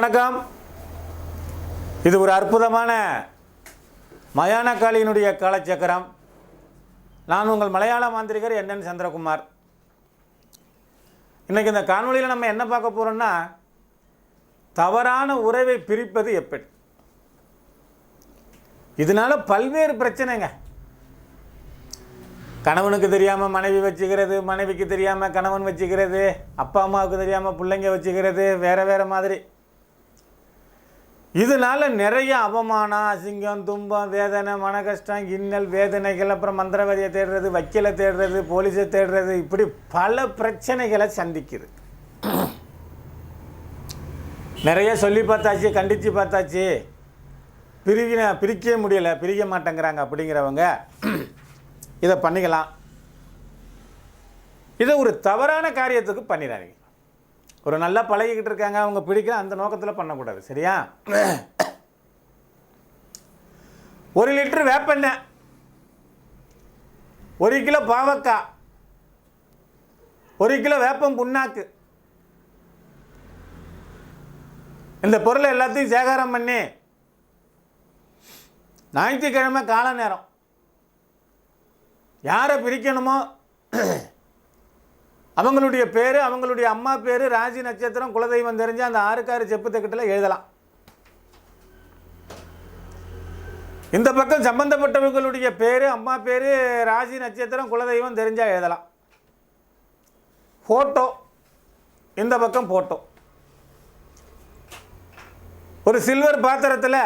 வணக்கம். இது ஒரு அற்புதமான மயான காளியினுடைய காலச்சக்கரம். நான் உங்கள் மலையாள மாந்திரிகர் என்என் சந்திரகுமார். இன்றைக்கி இந்த காணொலியில் நம்ம என்ன பார்க்க போகிறோம்னா தவறான உறவை பிரிப்பது எப்படி? இதனால பல்வேறு பிரச்சனைங்க. கணவனுக்கு தெரியாமல் மனைவி வச்சுக்கிறது மனைவிக்கு தெரியாமல் கணவன் வச்சுக்கிறது அப்பா அம்மாவுக்கு தெரியாமல் பிள்ளைங்க வச்சுக்கிறது வேறு வேறு மாதிரி. இதனால நிறைய அவமானம் அசிங்கம் துன்பம் வேதனை மன கஷ்டம் இன்னல் வேதனைகள் அப்புறம் மந்திரவாதியை தேடுறது வக்கீலை தேடுறது போலீஸை தேடுறது இப்படி பல பிரச்சனைகளை சந்திக்குது. நிறைய சொல்லி பார்த்தாச்சு கண்டித்து பார்த்தாச்சு. பிரிவின பிரிக்கவே முடியலை பிரிக்க மாட்டேங்கிறாங்க அப்படிங்கிறவங்க. இதை பண்ணிக்கலாம். இதை ஒரு தவறான காரியத்துக்கு பண்ணிடுறாங்க ஒரு நல்லா பழகிக்கிட்டு இருக்காங்க அவங்க பிடிக்கல அந்த நோக்கத்தில் பண்ணக்கூடாது. சரியா? ஒரு லிட்டர் வேப்பெண்ணெய் ஒரு கிலோ பாவக்காய் ஒரு கிலோ வேப்பம் புண்ணாக்கு இந்த பொருளை எல்லாத்தையும் சேகாரம் பண்ணி ஞாயிற்றுக்கிழமை கால நேரம் யாரை பிரிக்கணுமோ அவங்களுடைய பேர் அவங்களுடைய அம்மா பேர் ராசி நட்சத்திரம் குலதெய்வம் தெரிஞ்சு அந்த ஆறுக்காறு செப்பு தக்கட்டில் எழுதலாம். இந்த பக்கம் சம்பந்தப்பட்டவங்களுடைய பேர் அம்மா பேர் ராசி நட்சத்திரம் குலதெய்வம் தெரிஞ்சால் எழுதலாம். ஃபோட்டோ இந்த பக்கம் ஃபோட்டோ ஒரு சில்வர் பாத்திரத்தில்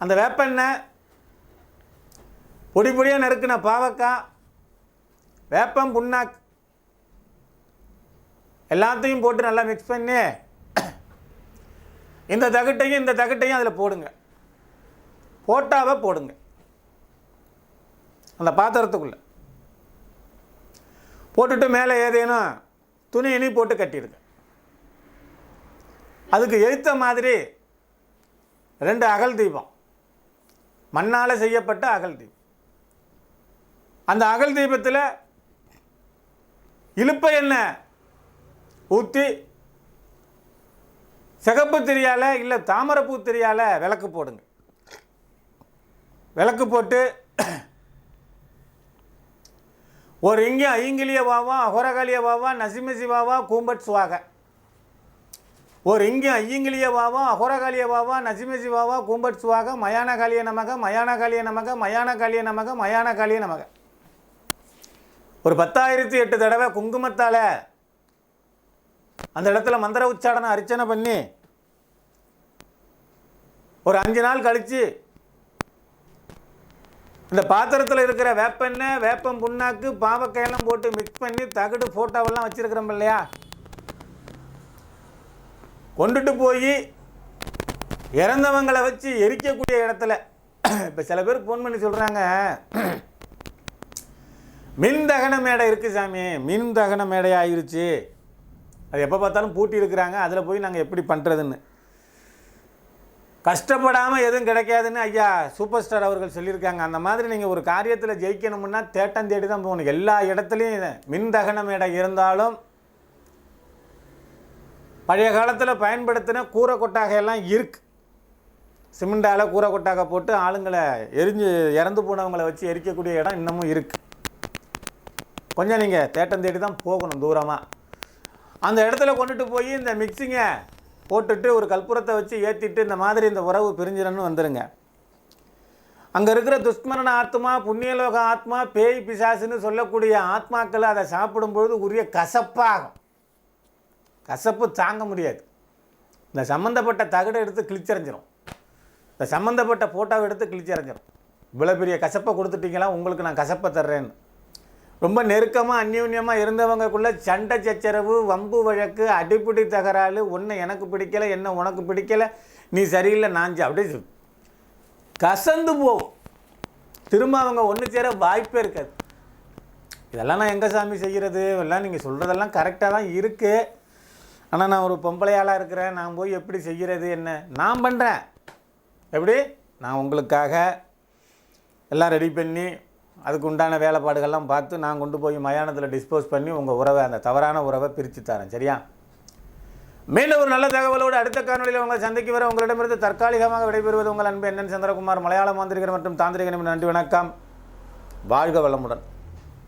அந்த வேப்பெண்ணெய் பொடி பொடியாக நறுக்கின பாவக்காய் வேப்பம் புண்ணாக்கு எல்லாத்தையும் போட்டு நல்லா மிக்ஸ் பண்ணி இந்த தகட்டையும் இந்த தகட்டையும் அதில் போடுங்க. போட்டாவை போடுங்க. அந்த பாத்திரத்துக்குள்ளே. போட்டுட்டு மேலே ஏதேனும் துணி இனி போட்டு கட்டிடுங்க. அதுக்கு எழுத்த மாதிரி ரெண்டு அகல் தீபம். மண்ணால் செய்யப்பட்ட அகல் தீபம். அந்த அகல் தீபத்தில் இழுப்ப எண்ணெய் ஊற்றி சிகப்பு திரியால் இல்லை தாமரைப்பூ திரியால் விளக்கு போடுங்க. விளக்கு போட்டு ஒரு இங்கே ஐங்கிலிய வாவா அகோரகாலிய வாவா நசிமசி வாவா கூம்பட் சுவாக. ஒரு இங்கே ஐயங்கிலிய வாவா அகோரகாலிய வாவா நசிமசி வாவா கூம்பட் சுவாக மயான காலிய நமக மயான காலிய நமக மயான காலிய நமக மயான காலிய நமக. ஒரு பத்தாயிரத்தி எட்டு தடவை குங்குமத்தால் அந்த இடத்துல மந்திர உச்சாடனம் அர்ச்சனை பண்ணி ஒரு அஞ்சு நாள் கழித்து இந்த பாத்திரத்தில் இருக்கிற வேப்பெண்ணெய் வேப்பம் புண்ணாக்கு பாவக்காயெல்லாம் போட்டு மிக்ஸ் பண்ணி தகடு ஃபோட்டோவெல்லாம் வச்சுருக்கிறோம் இல்லையா? கொண்டுட்டு போய் இறந்தவங்களை வச்சு எரிக்கக்கூடிய இடத்துல. இப்போ சில பேர் ஃபோன் பண்ணி சொல்கிறாங்க மின் தகன மேடை இருக்குது சாமி மின் தகன மேடை ஆயிருச்சு அது எப்போ பார்த்தாலும் பூட்டி இருக்கிறாங்க. அதில் போய் நாங்கள் எப்படி பண்ணுறதுன்னு கஷ்டப்படாமல் எதுவும் கிடைக்காதுன்னு ஐயா சூப்பர் ஸ்டார் அவர்கள் சொல்லியிருக்காங்க. அந்த மாதிரி நீங்கள் ஒரு காரியத்தில் ஜெயிக்கணும்னா தேட்டம் தேடி தான் போகணும். எல்லா இடத்துலையும் மின் தகனம் மேடை இருந்தாலும் பழைய காலத்தில் பயன்படுத்தின கூரை கொட்டாகையெல்லாம் இருக்கு. சிமெண்டால் கூரை கொட்டாக போட்டு ஆளுங்களை எரிஞ்சு இறந்து போனவங்களை வச்சு எரிக்கக்கூடிய இடம் இன்னமும் இருக்குது கொஞ்சம் நீங்கள் தேட்டம் தேடி தான் போகணும் தூரமாக அந்த இடத்துல கொண்டுட்டு போய் இந்த மிக்சிங்கை போட்டுட்டு ஒரு கற்பூரத்தை வச்சு ஏற்றிட்டு இந்த மாதிரி இந்த உறவு பிரிஞ்சிடன்னு வந்துடுங்க அங்கே இருக்கிற துஷ்மரண ஆத்மா புண்ணியலோக ஆத்மா பேய் பிசாசுன்னு சொல்லக்கூடிய ஆத்மாக்கள் அதை சாப்பிடும்பொழுது உரிய கசப்பாகும். கசப்பு தாங்க முடியாது. இந்த சம்மந்தப்பட்ட தகடை எடுத்து கிழிச்சரைஞ்சிரும் இந்த சம்மந்தப்பட்ட ஃபோட்டோவை எடுத்து கிழிச்சரைஞ்சிரும் இவ்வளோ பெரிய கசப்பை கொடுத்துட்டீங்களா உங்களுக்கு நான் கசப்பை தர்றேன்னு. ரொம்ப நெருக்கமாக அந்யூன்யமாக இருந்தவங்கக்குள்ளே சண்டை சச்சரவு வம்பு வழக்கு அடிப்பிடி தகராறு ஒன்று எனக்கு பிடிக்கலை என்ன உனக்கு பிடிக்கலை நீ சரியில்லை நான் அப்படியே கசந்து போகும். திரும்ப அவங்க ஒன்று சேர வாய்ப்பே இருக்காது. இதெல்லாம் நான் எங்கே சாமி செய்கிறது எல்லாம் நீங்கள் சொல்கிறதெல்லாம் கரெக்டாக தான் இருக்குது ஆனால் நான் ஒரு பொம்பளையாளாக இருக்கிறேன். நான் போய் எப்படி செய்கிறது என்ன? நான் பண்ணுறேன் எப்படி? நான் உங்களுக்காக எல்லாம் ரெடி பண்ணி அதுக்கு உண்டான வேலைப்பாடுகள்லாம் பார்த்து நான் கொண்டு போய் மயானத்தில் டிஸ்போஸ் பண்ணி உங்கள் உறவை அந்த தவறான உறவை பிரித்து தரேன் சரியா? மீண்டும் ஒரு நல்ல தகவலோடு அடுத்த காணொலியில் உங்களை சந்திக்கு வர உங்களிடமிருந்து தற்காலிகமாக விடைபெறுவது உங்கள் அன்பு என்னன் சந்திரகுமார் மலையாள மாந்திரிகர் மற்றும் தாந்திரிகர் நன்றி வணக்கம். வாழ்க வளமுடன்.